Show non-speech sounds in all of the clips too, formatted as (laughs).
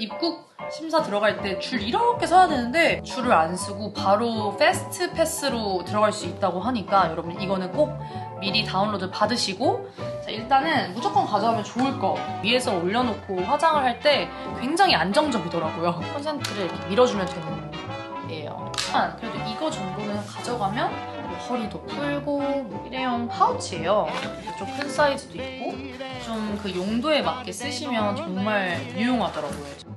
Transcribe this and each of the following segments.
입국 심사 들어갈 때 줄 이렇게 서야 되는데 줄을 안 쓰고 바로 패스트 패스로 들어갈 수 있다고 하니까 여러분 이거는 꼭 미리 다운로드 받으시고 자, 일단은 무조건 가져가면 좋을 거 위에서 올려놓고 화장을 할 때 굉장히 안정적이더라고요. 콘센트를 이렇게 밀어주면 되는 예요. 아, 그래도 이거 정도는 가져가면 뭐 허리도 풀고 뭐 일회용 파우치예요. 좀 큰 사이즈도 있고 좀 그 용도에 맞게 쓰시면 정말 유용하더라고요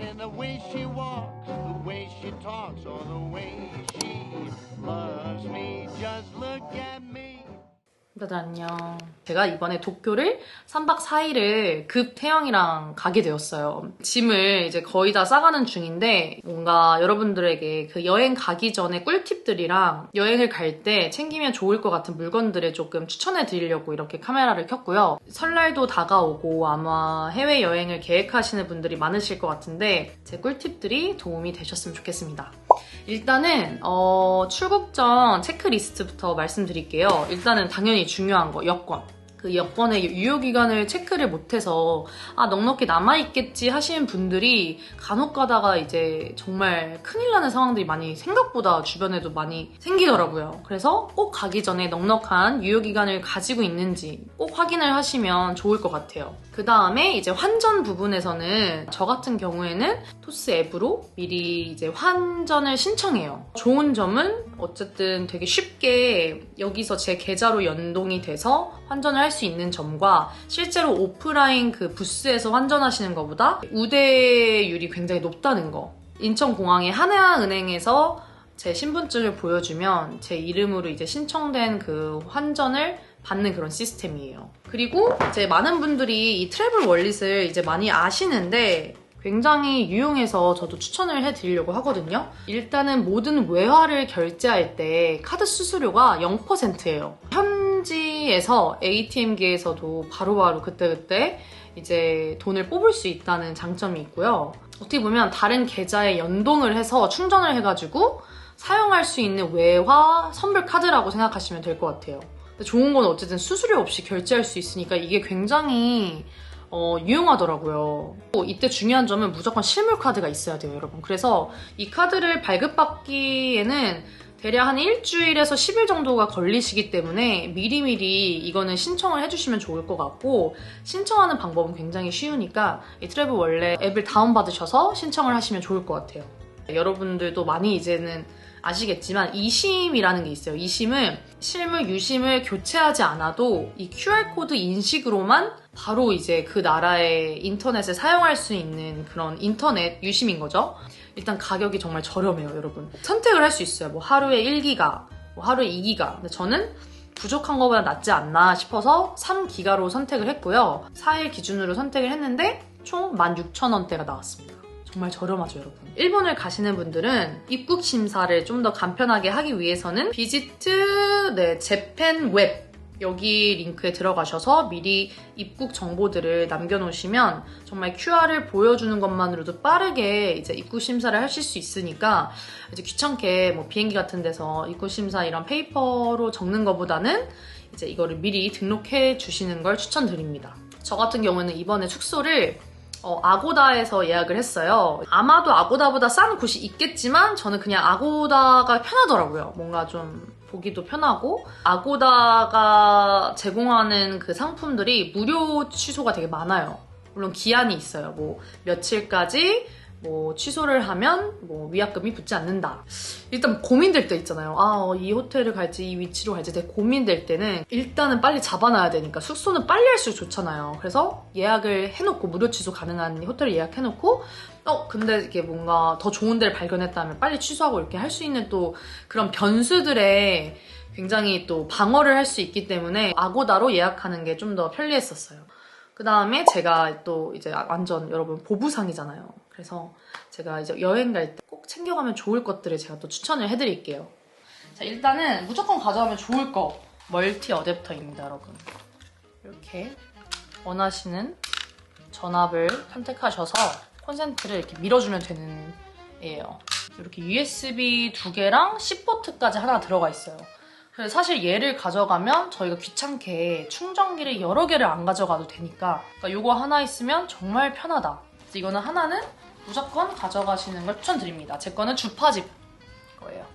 Not in the way she walks, the way she talks, or the way she loves me. Just look at me. 다들 안녕. 제가 이번에 도쿄를 3박 4일을 급 태영이랑 가게 되었어요. 짐을 이제 거의 다 싸가는 중인데 뭔가 여러분들에게 그 여행 가기 전에 꿀팁들이랑 여행을 갈 때 챙기면 좋을 것 같은 물건들을 조금 추천해 드리려고 이렇게 카메라를 켰고요. 설날도 다가오고 아마 해외여행을 계획하시는 분들이 많으실 것 같은데 제 꿀팁들이 도움이 되셨으면 좋겠습니다. 일단은 어, 출국 전 체크리스트부터 말씀드릴게요. 일단은 당연히 중요한 거 여권. 그 여권의 유효기간을 체크를 못해서 아 넉넉히 남아있겠지 하시는 분들이 간혹 가다가 이제 정말 큰일 나는 상황들이 많이 생각보다 주변에도 많이 생기더라고요. 그래서 꼭 가기 전에 넉넉한 유효기간을 가지고 있는지 꼭 확인을 하시면 좋을 것 같아요. 그 다음에 이제 환전 부분에서는 저 같은 경우에는 토스 앱으로 미리 이제 환전을 신청해요. 좋은 점은 어쨌든 되게 쉽게 여기서 제 계좌로 연동이 돼서 환전을 할 수 있는 점과 실제로 오프라인 그 부스에서 환전하시는 것보다 우대율이 굉장히 높다는 거. 인천공항의 하나은행에서 제 신분증을 보여주면 제 이름으로 이제 신청된 그 환전을 받는 그런 시스템이에요. 그리고 이제 많은 분들이 이 트래블 월릿을 이제 많이 아시는데 굉장히 유용해서 저도 추천을 해드리려고 하거든요. 일단은 모든 외화를 결제할 때 카드 수수료가 0%예요. 현 지에서 ATM기에서도 바로바로 그때그때 이제 돈을 뽑을 수 있다는 장점이 있고요. 어떻게 보면 다른 계좌에 연동을 해서 충전을 해가지고 사용할 수 있는 외화 선불 카드라고 생각하시면 될 것 같아요. 좋은 건 어쨌든 수수료 없이 결제할 수 있으니까 이게 굉장히 어, 유용하더라고요. 또 이때 중요한 점은 무조건 실물 카드가 있어야 돼요, 여러분. 그래서 이 카드를 발급받기에는 대략 한 일주일에서 10일 정도가 걸리시기 때문에 미리미리 이거는 신청을 해주시면 좋을 것 같고 신청하는 방법은 굉장히 쉬우니까 이 트래블 원래 앱을 다운받으셔서 신청을 하시면 좋을 것 같아요. 여러분들도 많이 이제는 아시겠지만 이심이라는 게 있어요. 이심은 실물 유심을 교체하지 않아도 이 QR코드 인식으로만 바로 이제 그 나라의 인터넷을 사용할 수 있는 그런 인터넷 유심인 거죠. 일단 가격이 정말 저렴해요, 여러분. 선택을 할 수 있어요. 뭐 하루에 1기가, 뭐 하루에 2기가. 근데 저는 부족한 것보다 낫지 않나 싶어서 3기가로 선택을 했고요. 4일 기준으로 선택을 했는데 총 16,000원대가 나왔습니다. 정말 저렴하죠, 여러분. 일본을 가시는 분들은 입국 심사를 좀 더 간편하게 하기 위해서는 비지트 네, 재팬 웹 여기 링크에 들어가셔서 미리 입국 정보들을 남겨놓으시면 정말 QR을 보여주는 것만으로도 빠르게 이제 입국 심사를 하실 수 있으니까 이제 귀찮게 뭐 비행기 같은 데서 입국 심사 이런 페이퍼로 적는 것보다는 이제 이거를 미리 등록해 주시는 걸 추천드립니다. 저 같은 경우는 이번에 숙소를 어, 아고다에서 예약을 했어요. 아마도 아고다보다 싼 곳이 있겠지만 저는 그냥 아고다가 편하더라고요. 뭔가 좀 보기도 편하고 아고다가 제공하는 그 상품들이 무료 취소가 되게 많아요. 물론 기한이 있어요. 뭐 며칠까지 뭐 취소를 하면 뭐 위약금이 붙지 않는다. 일단 고민될 때 있잖아요. 아, 어, 이 호텔을 갈지 이 위치로 갈지 되게 고민될 때는 일단은 빨리 잡아놔야 되니까 숙소는 빨리 할수록 좋잖아요. 그래서 예약을 해놓고 무료 취소 가능한 호텔을 예약해놓고 어 근데 이게 뭔가 더 좋은 데를 발견했다면 빨리 취소하고 이렇게 할 수 있는 또 그런 변수들에 굉장히 또 방어를 할 수 있기 때문에 아고다로 예약하는 게 좀 더 편리했었어요. 그 다음에 제가 또 이제 완전 여러분 보부상이잖아요. 그래서 제가 이제 여행 갈 때 꼭 챙겨가면 좋을 것들을 제가 또 추천을 해드릴게요. 자, 일단은 무조건 가져가면 좋을 거. 멀티 어댑터입니다, 여러분. 이렇게 원하시는 전압을 선택하셔서 콘센트를 이렇게 밀어주면 되는 애예요. 이렇게 USB 두 개랑 10V까지 하나 들어가 있어요. 그래서 사실 얘를 가져가면 저희가 귀찮게 충전기를 여러 개를 안 가져가도 되니까 그러니까 이거 하나 있으면 정말 편하다. 이거는 하나는 무조건 가져가시는 걸 추천드립니다. 제 거는 주파집 거예요.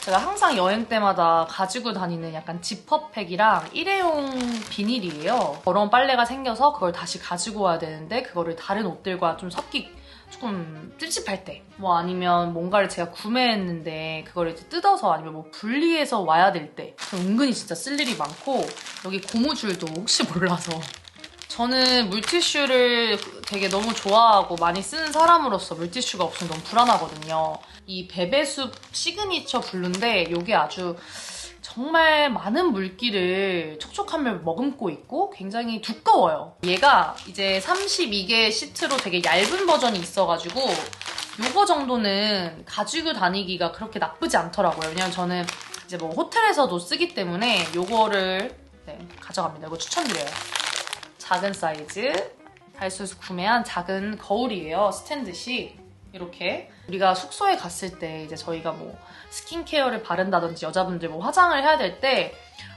제가 항상 여행 때마다 가지고 다니는 약간 지퍼팩이랑 일회용 비닐이에요. 더러운 빨래가 생겨서 그걸 다시 가지고 와야 되는데 그거를 다른 옷들과 좀 섞기 조금 찝찝할 때. 뭐 아니면 뭔가를 제가 구매했는데 그걸 이제 뜯어서 아니면 뭐 분리해서 와야 될 때. 은근히 진짜 쓸 일이 많고 여기 고무줄도 혹시 몰라서 저는 물티슈를 되게 너무 좋아하고 많이 쓰는 사람으로서 물티슈가 없으면 너무 불안하거든요. 이 베베숲 시그니처 블루인데 이게 아주 정말 많은 물기를 촉촉함을 머금고 있고 굉장히 두꺼워요. 얘가 이제 32개 시트로 되게 얇은 버전이 있어가지고 요거 정도는 가지고 다니기가 그렇게 나쁘지 않더라고요. 왜냐면 저는 이제 뭐 호텔에서도 쓰기 때문에 요거를 네, 가져갑니다. 이거 추천드려요. 작은 사이즈 다이소에서 구매한 작은 거울이에요. 스탠드식 이렇게 우리가 숙소에 갔을 때 이제 저희가 뭐 스킨케어를 바른다든지 여자분들 뭐 화장을 해야 될 때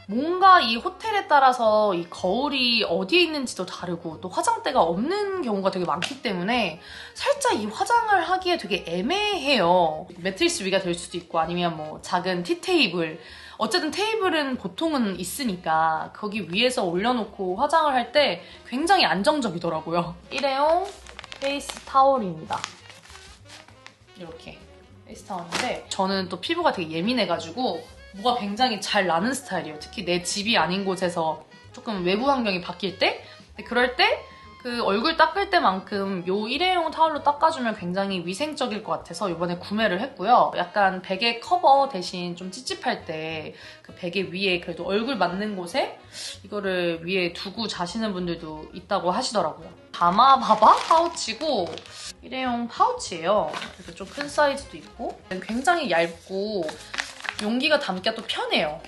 뭔가 이 호텔에 따라서 이 거울이 어디에 있는지도 다르고 또 화장대가 없는 경우가 되게 많기 때문에 살짝 이 화장을 하기에 되게 애매해요. 매트리스 위가 될 수도 있고 아니면 뭐 작은 티테이블 어쨌든 테이블은 보통은 있으니까 거기 위에서 올려놓고 화장을 할 때 굉장히 안정적이더라고요. 일회용 페이스 타올입니다. 이렇게 페이스 타올인데 저는 또 피부가 되게 예민해가지고 뭐가 굉장히 잘 나는 스타일이에요. 특히 내 집이 아닌 곳에서 조금 외부 환경이 바뀔 때 그럴 때 그 얼굴 닦을 때만큼 요 일회용 타올로 닦아주면 굉장히 위생적일 것 같아서 이번에 구매를 했고요. 약간 베개 커버 대신 좀 찝찝할 때 그 베개 위에 그래도 얼굴 맞는 곳에 이거를 위에 두고 자시는 분들도 있다고 하시더라고요. 다마바바 파우치고 일회용 파우치예요. 그래서 좀 큰 사이즈도 있고 굉장히 얇고 용기가 담기가 또 편해요.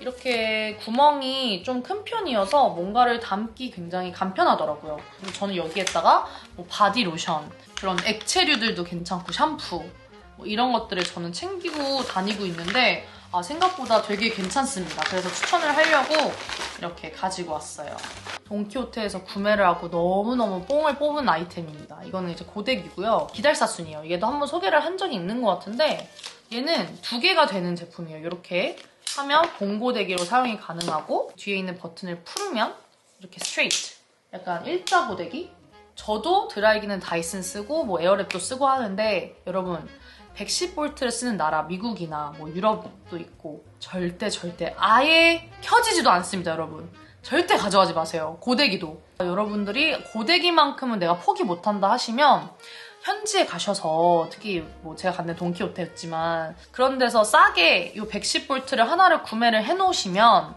이렇게 구멍이 좀 큰 편이어서 뭔가를 담기 굉장히 간편하더라고요. 저는 여기에다가 뭐 바디 로션, 그런 액체류들도 괜찮고 샴푸 뭐 이런 것들을 저는 챙기고 다니고 있는데 아, 생각보다 되게 괜찮습니다. 그래서 추천을 하려고 이렇게 가지고 왔어요. 돈키호테에서 구매를 하고 너무너무 뽕을 뽑은 아이템입니다. 이거는 이제 고데기고요. 기달사순이에요. 얘도 한번 소개를 한 적이 있는 것 같은데 얘는 두 개가 되는 제품이에요. 이렇게 하면 봉고데기로 사용이 가능하고 뒤에 있는 버튼을 풀으면 이렇게 스트레이트 약간 일자 고데기? 저도 드라이기는 다이슨 쓰고 뭐 에어랩도 쓰고 하는데 여러분 110볼트를 쓰는 나라 미국이나 뭐 유럽도 있고 절대 절대 아예 켜지지도 않습니다 여러분. 절대 가져가지 마세요 고데기도. 여러분들이 고데기만큼은 내가 포기 못한다 하시면 현지에 가셔서 특히 뭐 제가 갔는 돈키호테였지만 그런 데서 싸게 이 110볼트를 하나를 구매를 해놓으시면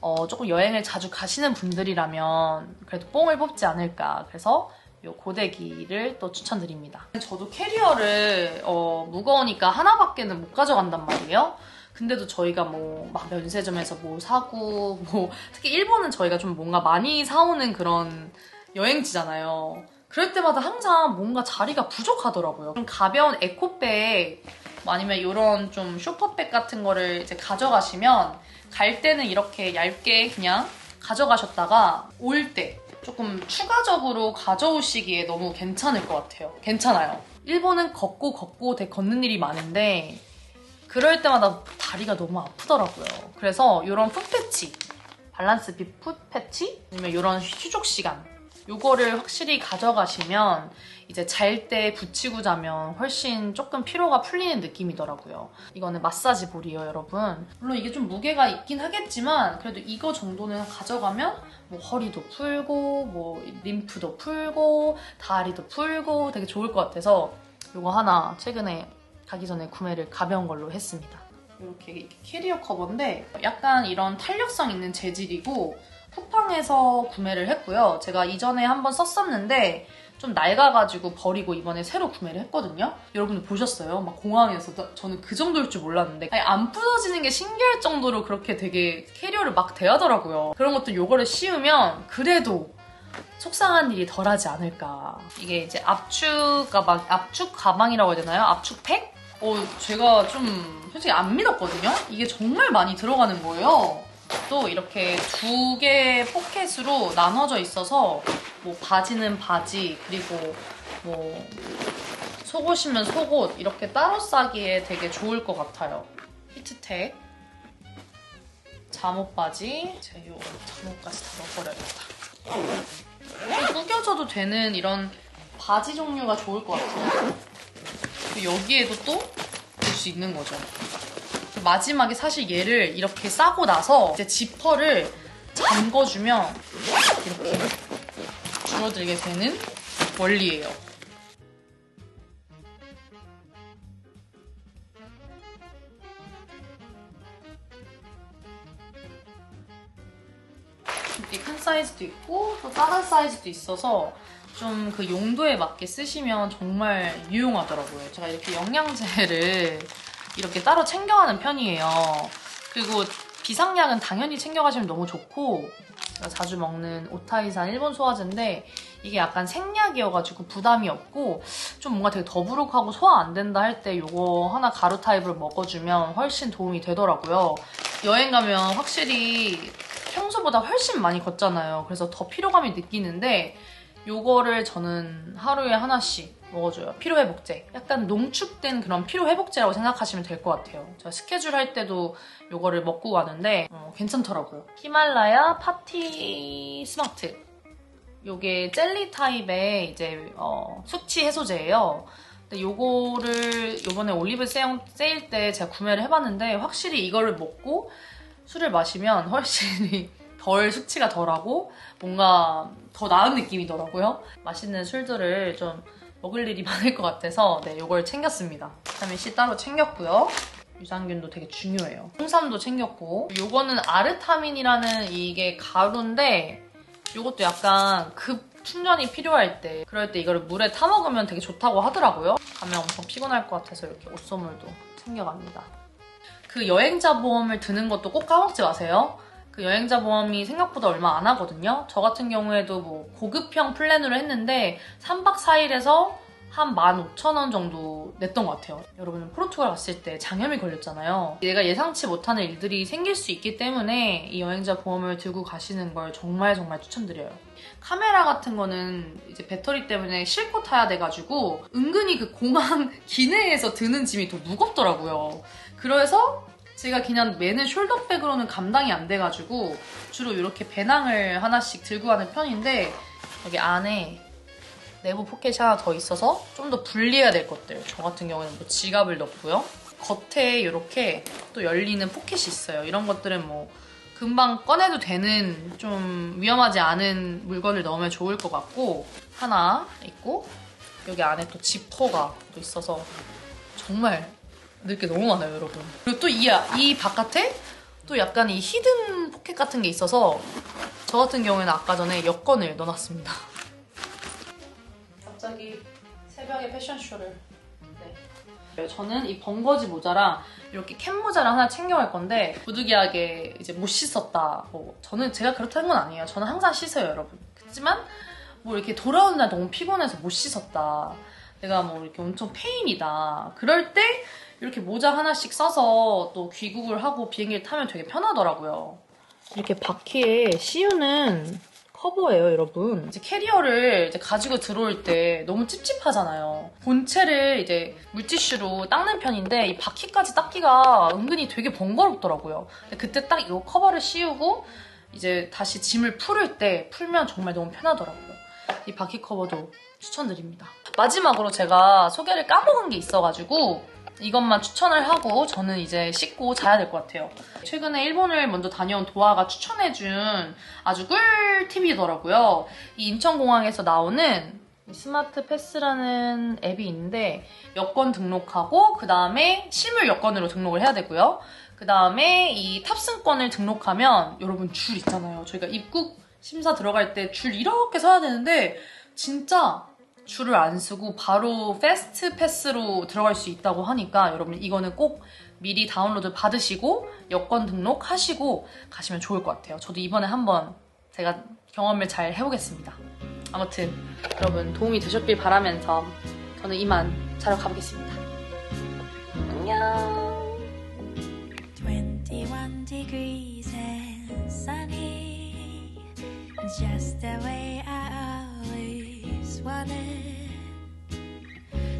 어, 조금 여행을 자주 가시는 분들이라면 그래도 뽕을 뽑지 않을까 그래서 이 고데기를 또 추천드립니다. 저도 캐리어를 어, 무거우니까 하나밖에는 못 가져간단 말이에요. 근데도 저희가 뭐 막 면세점에서 뭐 사고 뭐 특히 일본은 저희가 좀 뭔가 많이 사오는 그런 여행지잖아요. 그럴 때마다 항상 뭔가 자리가 부족하더라고요. 좀 가벼운 에코백 뭐 아니면 이런 좀 쇼퍼백 같은 거를 이제 가져가시면 갈 때는 이렇게 얇게 그냥 가져가셨다가 올 때 조금 추가적으로 가져오시기에 너무 괜찮을 것 같아요. 괜찮아요. 일본은 걷고 걷고 되게 걷는 일이 많은데 그럴 때마다 다리가 너무 아프더라고요. 그래서 이런 풋패치, 밸런스 비 풋패치 아니면 이런 휴족 시간 요거를 확실히 가져가시면 이제 잘 때 붙이고 자면 훨씬 조금 피로가 풀리는 느낌이더라고요. 이거는 마사지 볼이에요, 여러분. 물론 이게 좀 무게가 있긴 하겠지만 그래도 이거 정도는 가져가면 뭐 허리도 풀고 뭐 림프도 풀고 다리도 풀고 되게 좋을 것 같아서 이거 하나 최근에 가기 전에 구매를 가벼운 걸로 했습니다. 이렇게 캐리어 커버인데 약간 이런 탄력성 있는 재질이고 쿠팡에서 구매를 했고요. 제가 이전에 한번 썼었는데 좀 낡아가지고 버리고 이번에 새로 구매를 했거든요. 여러분들 보셨어요? 막 공항에서 나- 저는 그 정도일 줄 몰랐는데 아니, 안 부서지는 게 신기할 정도로 그렇게 되게 캐리어를 막 대하더라고요. 그런 것도 요거를 씌우면 그래도 속상한 일이 덜하지 않을까. 이게 이제 압축 가방, 압축 가방이라고 해야 되나요? 압축 팩? 어, 제가 좀 솔직히 안 믿었거든요? 이게 정말 많이 들어가는 거예요. 또 이렇게 두 개의 포켓으로 나눠져 있어서 뭐 바지는 바지 그리고 뭐 속옷이면 속옷 이렇게 따로 싸기에 되게 좋을 것 같아요. 히트텍 잠옷 바지 제가 요 잠옷까지 다 넣어버려야겠다. 좀 구겨져도 되는 이런 바지 종류가 좋을 것 같아요. 여기에도 또 볼 수 있는 거죠. 마지막에 사실 얘를 이렇게 싸고 나서 이제 지퍼를 잠궈주면 이렇게 줄어들게 되는 원리예요. 큰 사이즈도 있고 또 작은 사이즈도 있어서 좀 그 용도에 맞게 쓰시면 정말 유용하더라고요. 제가 이렇게 영양제를 이렇게 따로 챙겨가는 편이에요. 그리고 비상약은 당연히 챙겨가시면 너무 좋고 자주 먹는 오타이산 일본 소화제인데 이게 약간 생약이어가지고 부담이 없고 좀 뭔가 되게 더부룩하고 소화 안 된다 할 때 이거 하나 가루 타입을 먹어주면 훨씬 도움이 되더라고요. 여행 가면 확실히 평소보다 훨씬 많이 걷잖아요. 그래서 더 피로감이 느끼는데 요거를 저는 하루에 하나씩 먹어줘요. 피로회복제. 약간 농축된 그런 피로회복제라고 생각하시면 될 것 같아요. 제가 스케줄 할 때도 요거를 먹고 가는데 어, 괜찮더라고요. 히말라야 파티 스마트. 요게 젤리 타입의 이제 어, 숙취 해소제예요. 근데 요거를 요번에 올리브 세일, 때 제가 구매를 해봤는데 확실히 이거를 먹고 술을 마시면 훨씬 (laughs) 덜 숙취가 덜하고 뭔가 더 나은 느낌이더라고요. 맛있는 술들을 좀 먹을 일이 (laughs) 많을 것 같아서 네, 이걸 챙겼습니다. 비타민 C 따로 챙겼고요. 유산균도 되게 중요해요. 홍삼도 챙겼고 요거는 아르타민이라는 이게 가루인데 요것도 약간 급 충전이 필요할 때 그럴 때 이거를 물에 타 먹으면 되게 좋다고 하더라고요. 가면 엄청 피곤할 것 같아서 이렇게 옷소물도 챙겨갑니다. 그 여행자 보험을 드는 것도 꼭 까먹지 마세요. 그 여행자 보험이 생각보다 얼마 안 하거든요. 저 같은 경우에도 뭐 고급형 플랜으로 했는데 3박 4일에서 한 15,000원 정도 냈던 것 같아요. 여러분은 포르투갈 갔을 때 장염이 걸렸잖아요. 얘가 예상치 못하는 일들이 생길 수 있기 때문에 이 여행자 보험을 들고 가시는 걸 정말 정말 추천드려요. 카메라 같은 거는 이제 배터리 때문에 싣고 타야 돼가지고 은근히 그 공항 (laughs) 기내에서 드는 짐이 더 무겁더라고요. 그래서 제가 그냥 매는 숄더백으로는 감당이 안 돼가지고 주로 이렇게 배낭을 하나씩 들고 가는 편인데 여기 안에 내부 포켓이 하나 더 있어서 좀 더 분리해야 될 것들. 저 같은 경우에는 뭐 지갑을 넣고요. 겉에 이렇게 또 열리는 포켓이 있어요. 이런 것들은 뭐 금방 꺼내도 되는 좀 위험하지 않은 물건을 넣으면 좋을 것 같고 하나 있고 여기 안에 또 지퍼가 또 있어서 정말 넣을 게 너무 많아요, 여러분. 그리고 또 이 이 바깥에 또 약간 이 히든 포켓 같은 게 있어서 저 같은 경우에는 아까 전에 여권을 넣어놨습니다. 갑자기 새벽에 패션쇼를. 네. 저는 이 번거지 모자랑 이렇게 캡 모자를 하나 챙겨갈 건데 부득이하게 이제 못 씻었다. 뭐 저는 제가 그렇다는 건 아니에요. 저는 항상 씻어요, 여러분. 그렇지만 뭐 이렇게 돌아오는 날 너무 피곤해서 못 씻었다. 내가 뭐 이렇게 엄청 페인이다. 그럴 때 이렇게 모자 하나씩 써서 또 귀국을 하고 비행기를 타면 되게 편하더라고요. 이렇게 바퀴에 씌우는 커버예요, 여러분. 이제 캐리어를 이제 가지고 들어올 때 너무 찝찝하잖아요. 본체를 이제 물티슈로 닦는 편인데 이 바퀴까지 닦기가 은근히 되게 번거롭더라고요. 그때 딱 이거 커버를 씌우고 이제 다시 짐을 풀을 때 풀면 정말 너무 편하더라고요. 이 바퀴 커버도 추천드립니다. 마지막으로 제가 소개를 까먹은 게 있어가지고 이것만 추천을 하고 저는 이제 씻고 자야 될 것 같아요. 최근에 일본을 먼저 다녀온 도아가 추천해준 아주 꿀팁이더라고요. 이 인천공항에서 나오는 스마트 패스라는 앱이 있는데 여권 등록하고 그 다음에 실물 여권으로 등록을 해야 되고요. 그 다음에 이 탑승권을 등록하면 여러분 줄 있잖아요. 저희가 입국 심사 들어갈 때 줄 이렇게 서야 되는데 진짜 줄을 안 쓰고 바로 패스트 패스로 들어갈 수 있다고 하니까 여러분 이거는 꼭 미리 다운로드 받으시고 여권 등록하시고 가시면 좋을 것 같아요. 저도 이번에 한번 제가 경험을 잘 해보겠습니다. 아무튼 여러분 도움이 되셨길 바라면서 저는 이만 자러 가보겠습니다. 안녕. 21 degrees and sunny, just the way I 환해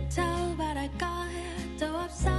저 바랄 거야 또 없어